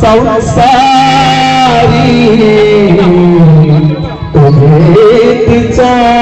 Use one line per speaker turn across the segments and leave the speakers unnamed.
संसारी तुम्ही तिचा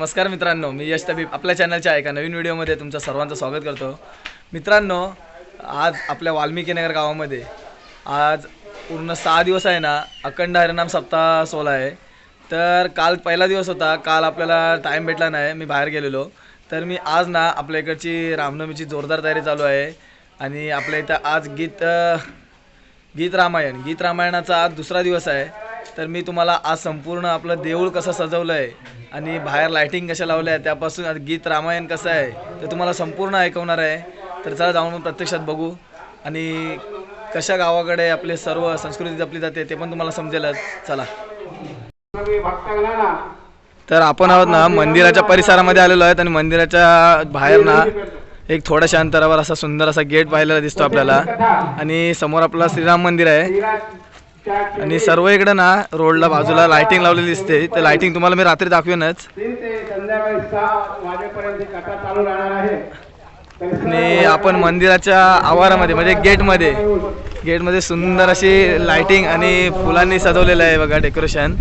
नमस्कार मित्रांनो मी यश तबीब आपल्या चॅनलच्या एका नवीन व्हिडिओमध्ये तुमचं सर्वांचं स्वागत करतो. मित्रांनो आज आपल्या वाल्मिकी नगर गावामध्ये आज पूर्ण सहा दिवस आहे ना अखंड हरिनाम सप्ताह सोहळा आहे. तर काल पहिला दिवस होता काल आपल्याला टाईम भेटला नाही मी बाहेर गेलेलो. तर मी आज ना आपल्या इकडची रामनवमीची जोरदार तयारी चालू आहे. आणि आपल्या इथं आज गीत गीत रामायण. गीत रामायणाचा आज दुसरा दिवस आहे. तर मी तुम्हाला आज संपूर्ण आपलं देऊळ कसं सजवलं आहे आणि बाहेर लायटिंग कशा लावल्या आहे त्यापासून गीत रामायण कसं आहे ते तुम्हाला संपूर्ण ऐकवणार आहे. तर चला जाऊन प्रत्यक्षात बघू. आणि कशा गावाकडे आपले सर्व संस्कृती जपली जाते ते पण तुम्हाला समजेलच चला. तर आपण आहोत ना मंदिराच्या परिसरामध्ये आलेलो आहेत आणि मंदिराच्या बाहेर ना एक थोड्याशा अंतरावर असा सुंदर असा गेट पाहिलेला दिसतो आपल्याला. आणि समोर आपला श्रीराम मंदिर आहे. आणि सर्व इकडे ना रोडला बाजूला लायटिंग लावलेली दिसते. ते लायटिंग तुम्हाला मी रात्री दाखवेनच. आणि आपण मंदिराच्या आवारामध्ये म्हणजे गेटमध्ये गेटमध्ये सुंदर अशी लाइटिंग आणि फुलांनी सजवलेलं आहे बघा डेकोरेशन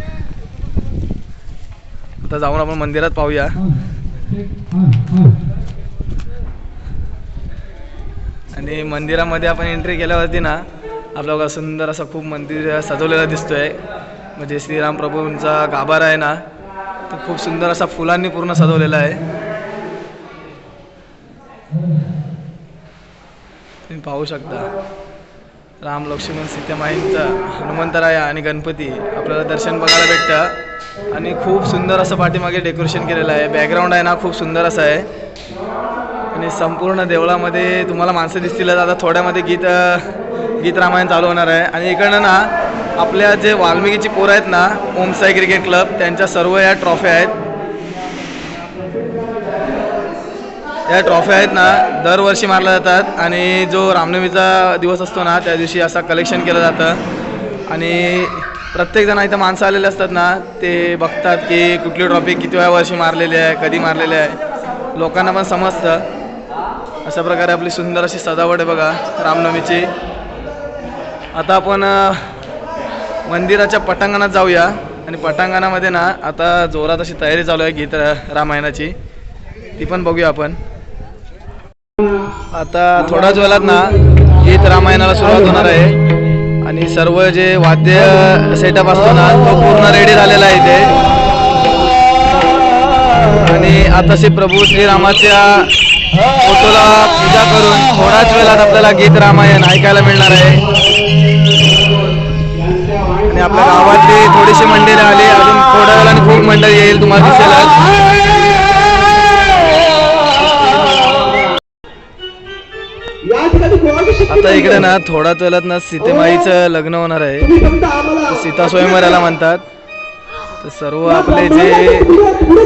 आता जाऊन आपण मंदिरात पाहूया. आणि मंदिरामध्ये आपण एंट्री केल्यावरती ना आपल्याला बघा सुंदर असं खूप मंदिर सजवलेलं दिसतोय. म्हणजे श्रीराम प्रभूंचा गाभारा आहे ना तो खूप सुंदर असा फुलांनी पूर्ण सजवलेला आहे. तुम्ही पाहू शकता. राम लक्ष्मण सीतामाईंचा हनुमंतराय आणि गणपती आपल्याला दर्शन बघायला भेटतं. आणि खूप सुंदर असं पाठीमागे डेकोरेशन केलेलं आहे. बॅकग्राऊंड आहे ना खूप सुंदर असं आहे. आणि संपूर्ण देवळामध्ये तुम्हाला माणसं दिसतील. आता थोड्यामध्ये गीत गीत रामायण चालू होणार आहे. आणि इकडनं ना आपल्या जे वाल्मिकीची पोरं आहेत ना ओमसाई क्रिकेट क्लब त्यांच्या सर्व या ट्रॉफ्या आहेत. या ट्रॉफ्या आहेत ना दरवर्षी मारल्या जातात. आणि जो रामनवमीचा दिवस असतो ना त्या दिवशी असा कलेक्शन केलं जातं. आणि प्रत्येकजण इथं माणसं आलेले असतात ना ते बघतात की कुठली ट्रॉफी किती वेळा वर्षी मारलेली आहे कधी मारलेली आहे. लोकांना पण समजतं. अशा प्रकारे आपली सुंदर अशी सजावट आहे बघा रामनवमीची. आता आपण मंदिराच्या पटांगणात जाऊया. आणि पटांगणामध्ये ना आता जोरात अशी तयारी चालू आहे गीत रामायणाची. ती पण बघूया आपण. आता थोड्याच वेळात ना गीत रामायणाला सुरुवात होणार आहे. आणि सर्व जे वाद्य सेटअप असतो ना तो पूर्ण रेडी झालेला आहे इथे. आणि आता श्री प्रभू श्रीरामाच्या फोटोला पूजा करून थोड्याच वेळात आपल्याला गीत रामायण ऐकायला मिळणार आहे. आणि आपल्या गावातले थोडीशी मंडळी आली अजून थोड्या वेळाने खूप मंडळी येईल तुम्हाला दिसेल आता इकडे ना थोड्याच वेळात ना सीतेमाईचं लग्न होणार आहे.
सीता फक्त याला
सीता स्वयंवराला म्हणतात. तर सर्व आपले जे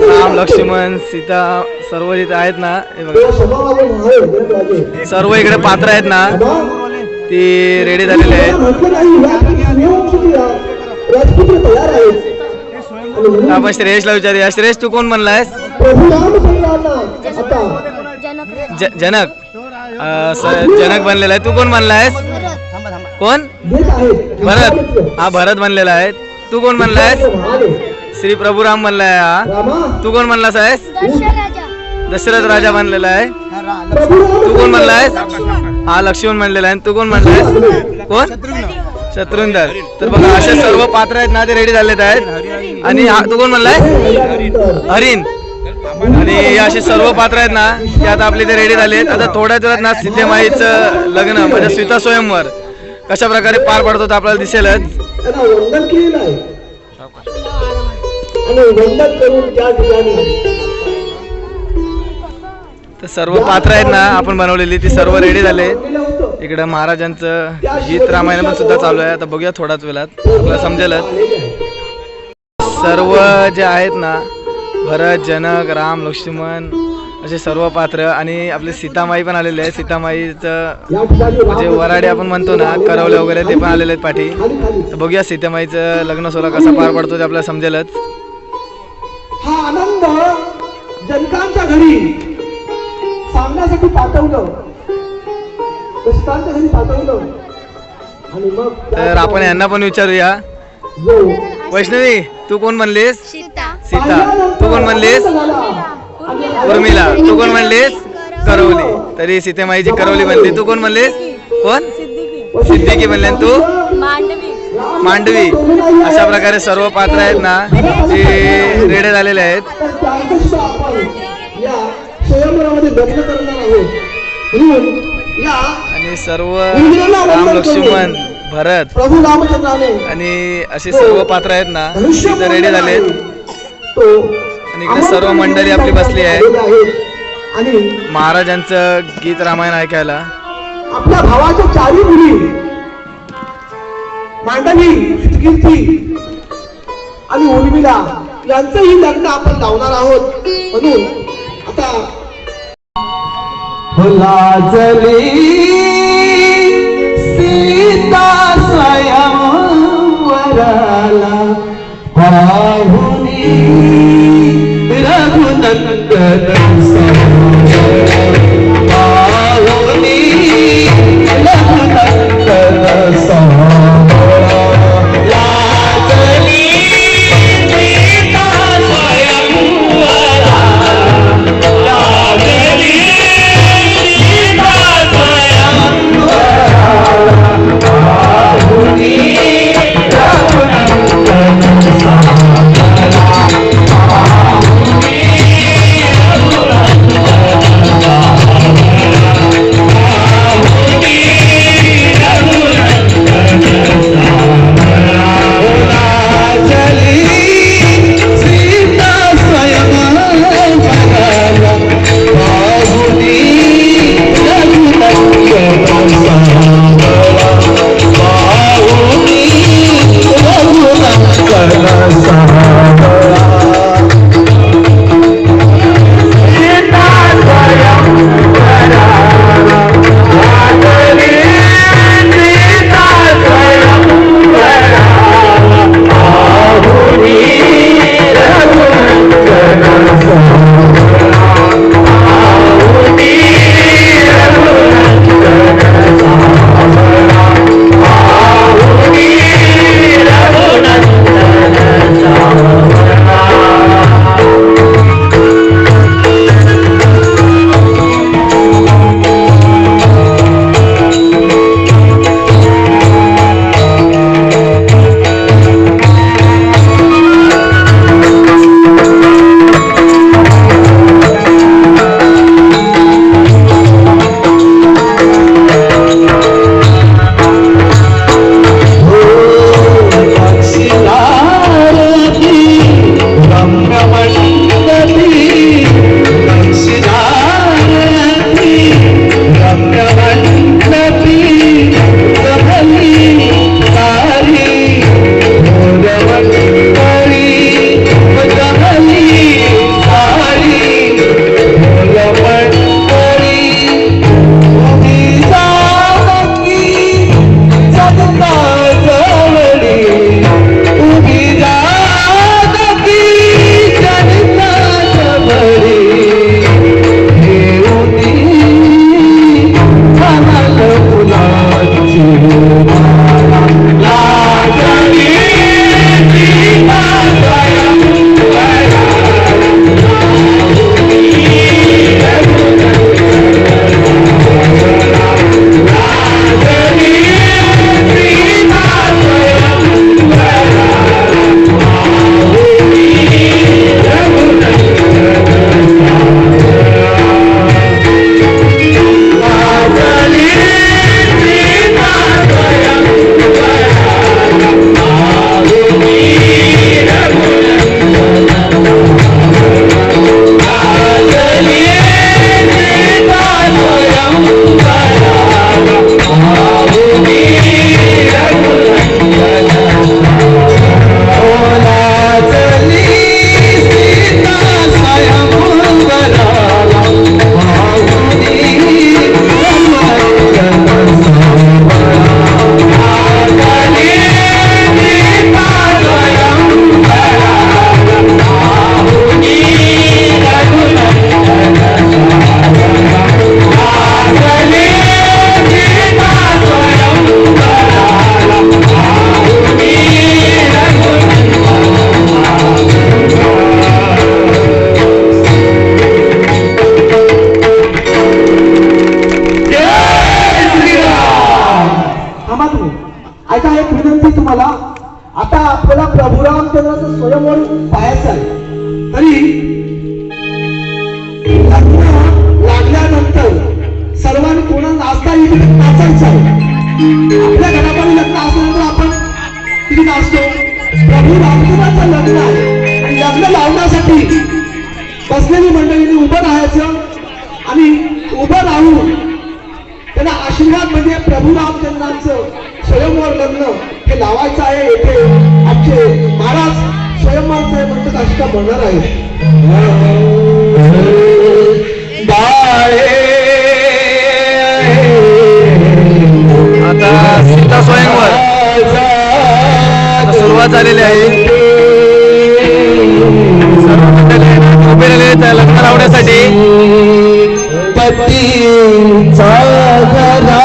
राम लक्ष्मण सीता सर्व जिथे आहेत ना हे बघा. सर्व इकडे पात्र आहेत ना. ती रेडी झालेली आहेत आपण श्रेयसला विचारूया. श्रेयस तू कोण म्हणलायस? जनक. जनक बनलेला आहे. तू कोण म्हणलायस? कोण? भरत. हा भरत बनलेला आहे. तू कोण म्हणलायस?
म्हणाले
श्री प्रभू राम म्हणलाय हा. तू कोण म्हणलास आहेस? दशरथ राजा. बनलेला आहे. तू कोण म्हणलायस? हा लक्ष्मण म्हणलेला आहे. तू कोण म्हणलाय? कोण? शत्रुंदर. तर बघा असे सर्व पात्र आहेत ना ते रेडी झालेत आहेत. आणि हा तू कोण म्हणलाय? हरिण. आणि असे सर्व पात्र आहेत ना ते आता आपले ते रेडी झालेत. आता थोड्याच वेळात ना सिद्धेमाईचं लग्न म्हणजे स्विता स्वयंवर. कशा प्रकारे पार पडतो ते आपल्याला दिसेलच.
वंदन करून त्या ठिकाणी
तर सर्व पात्र आहेत ना आपण बनवलेली ती सर्व रेडी झाले. इकडं महाराजांचं गीत रामायण पण सुद्धा चालू आहे. आता बघूया थोड्याच वेळात. आपल्याला समजेलच. सर्व जे आहेत ना भरत जनक राम लक्ष्मण असे सर्व पात्र आणि आपले सीतामाई पण आलेले आहे सीतामाईचं म्हणजे वराडे आपण म्हणतो ना करवले वगैरे ते पण आलेले आहेत पाठी. तर बघूया सीतामाईचं लग्न सोहळा कसा पार पडतो ते आपल्याला समजेलच.
हा आनंद जनकांच्या घरी. सांगण्यासाठी पाठवलं. पाठवलं. आणि मग
तर आपण यांना पण विचारूया.
जो
वैष्णवी तू कोण म्हणलीस?
सीता.
सीता. तू कोण म्हणलीस? उर्मिला. तू कोण म्हणलीस? करवली. तरी सीतेमाईची करवली बनली. तू कोण म्हणलीस? कोण? बनले. आणि तू?
मांडवी.
मांडवी. अशा प्रकारे सर्व पात्र आहेत ना ते रेडे झालेले आहेत.
स्वयंवरामध्ये लग्न करणार आहोत म्हणून या
आणि सर्व राम लक्ष्मण भरत
प्रभू रामचंद्राने
आणि असे सर्व पात्र आहेत ना तिथे रेडी झालेत.
तो
आणि इकडे सर्व मंडळी आपली बसली आहे.
आणि
महाराजांचं गीत रामायण ऐकायला.
आपल्या भावाच्या चारी मुली मांडवी कीर्ती आणि उर्मिला यांचंही लग्न आपण लावणार आहोत. म्हणून आता लाजली सीता नाही तुम्हाला. आता
प्रभू रामचंद्राचं स्वयंवर पाहायचं आहे. तरी लग्न लागल्यानंतर सर्वांनी कोणा नाचता येईल नाचायचं आहे. आपल्या घरामध्ये लग्न असल्यानंतर आपण किती नाचतो? प्रभू रामचंद्राचं लग्न आहे. आणि लग्न लावण्यासाठी बसलेली मंडळीने उभं राहायचं आणि उभं राहून त्यांना आशीर्वाद म्हणजे प्रभू रामचंद्रांचं स्वयंवर लग्न. हे लावायचं आहे येथे आमचे महाराज स्वयंवरचे म्हणतात अष्टा म्हणणार आहेत
आता सीता स्वयंवर. सुरुवात झालेली आहे. आहेत लग्न लावण्यासाठी.
घरा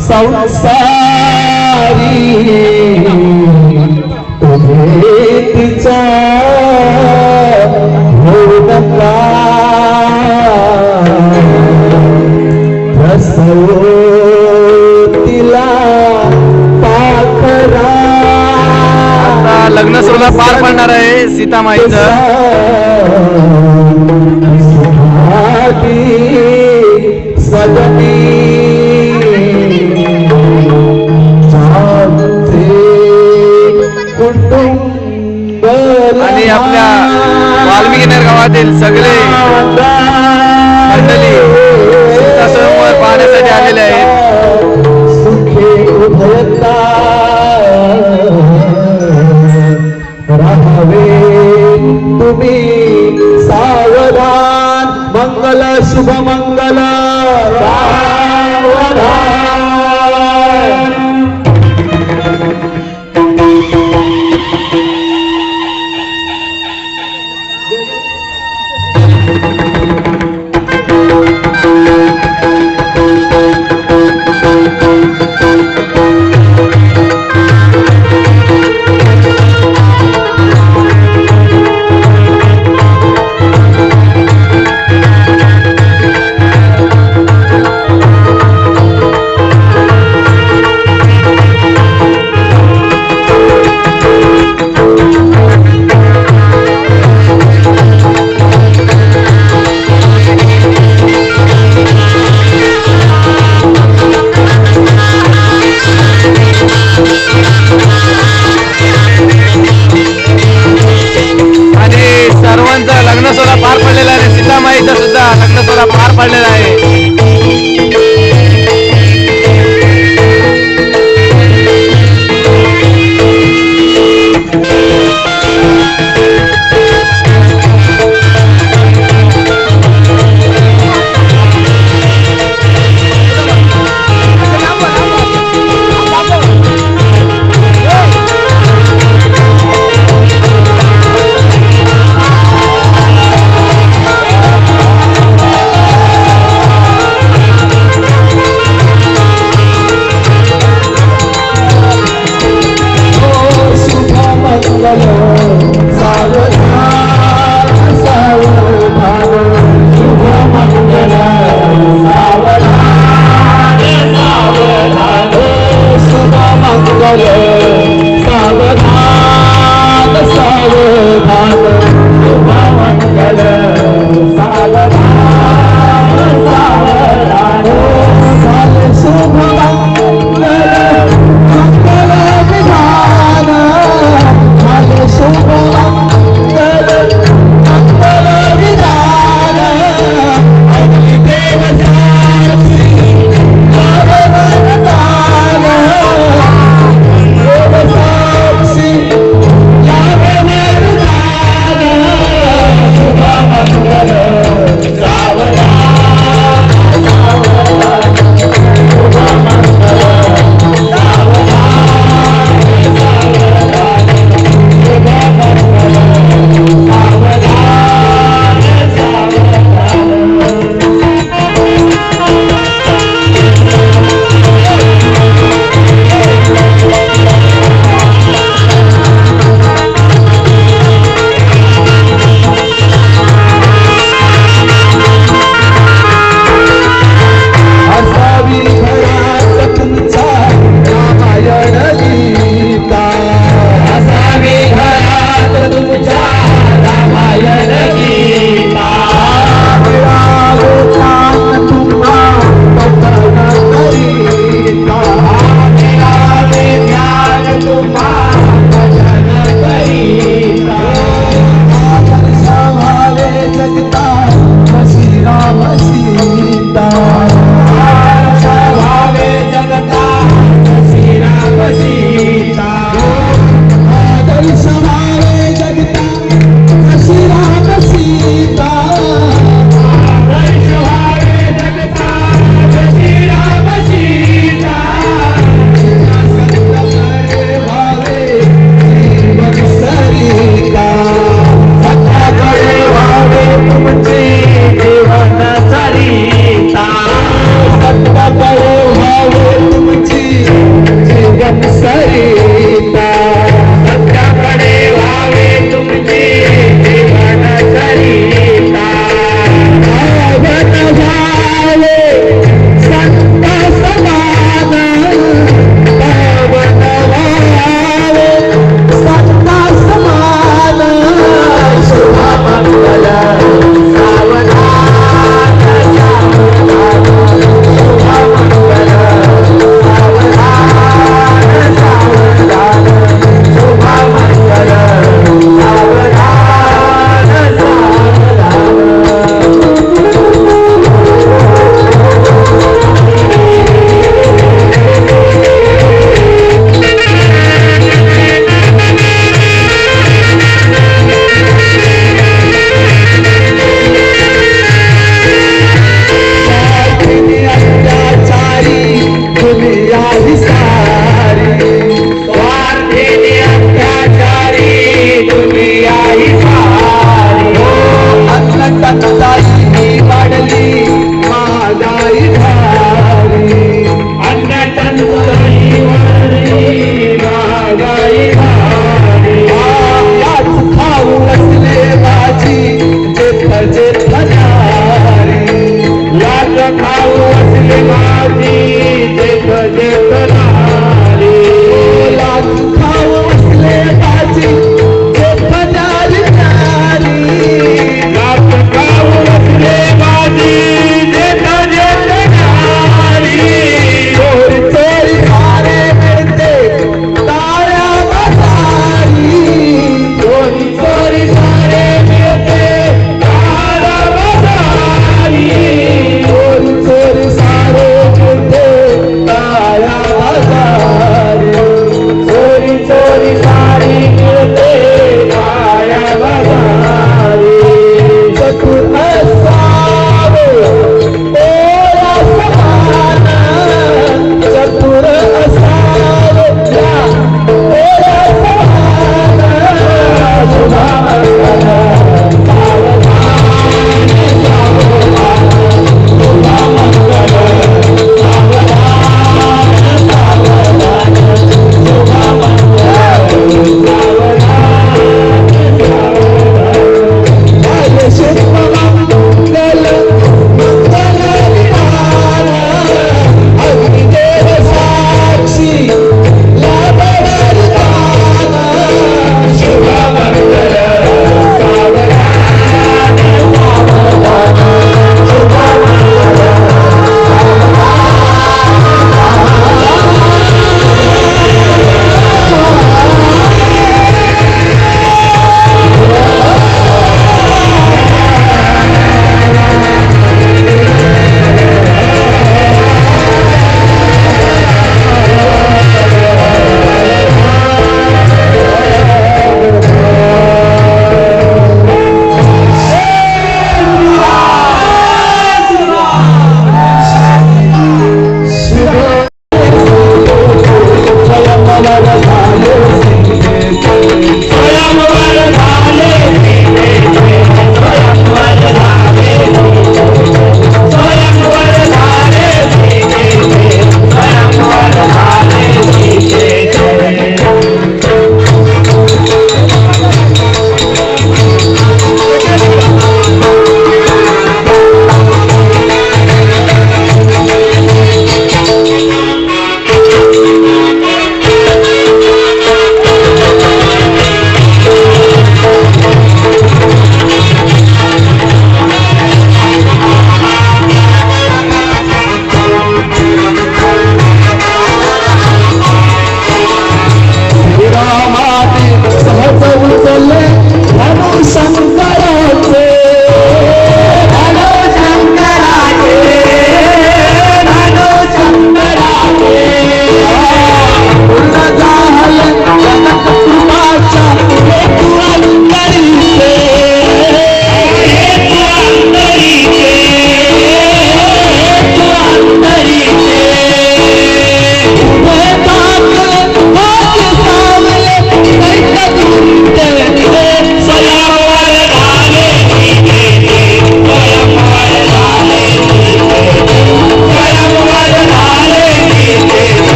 संसारी तुम्ही तिचा होऊ नका तिला पाखरा.
आता लग्न सोहळा पार पडणार आहे सीतामाईचं. गावातील सगळे मंडळी सीता पाहण्यासाठी आलेले आहेत.
राहावे तुम्ही सावधान मंगल शुभ मंगल.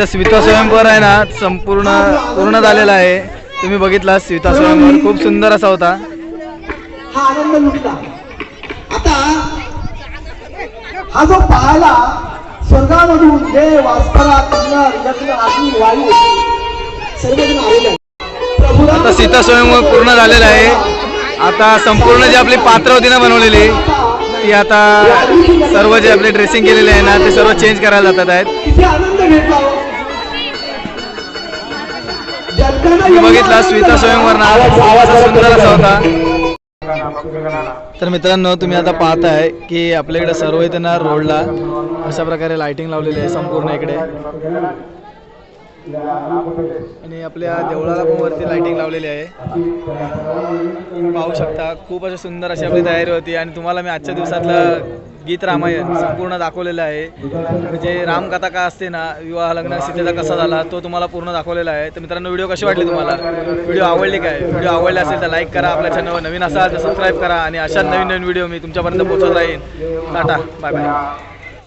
इथं सीता स्वयंवर आहे ना संपूर्ण पूर्ण झालेला आहे. तुम्ही बघितला सीता स्वयंवर. खूप सुंदर असा होता.
हा आनंद लुटला. आता हा जो पाहायला स्वर्गामधून देव अग्नी वायू सर्वजण आलेले
आता सीता स्वयंवर पूर्ण झालेला आहे. आता संपूर्ण जी आपली पात्र होती ना बनवलेली ती आता सर्व जे आपले ड्रेसिंग केलेले आहे ना ते सर्व चेंज करायला जातात आहेत. बघितला
झाला.
स्वयंवर सुंदर असा होता. तर मित्रांनो तुम्ही आता पाहताय की आपल्याकडे सर्व इथे ना रोडला अशा प्रकारे लाइटिंग लावलेली आहे संपूर्ण इकडे. आणि आपल्या देवळाला पण वरती लाइटिंग लावलेली आहे. पाहू शकता खूप अशी सुंदर अशी आपली तयारी होती आणि तुम्हाला मी आजच्या दिवसातलं गीत रामायण संपूर्ण दाखवलेलं आहे. म्हणजे रामकथा का असते ना विवाह लग्न सीतेचा कसा झाला तो तुम्हाला पूर्ण दाखवलेला आहे. तर मित्रांनो व्हिडिओ कशी वाटली तुम्हाला? व्हिडिओ आवडली काय? व्हिडिओ आवडला असेल तर लाईक करा आपल्या चॅनलवर नवीन असाल तर सबस्क्राईब करा आणि अशा नवीन नवीन व्हिडिओ मी तुमच्यापर्यंत पोहोचत राहीन. Tata bye bye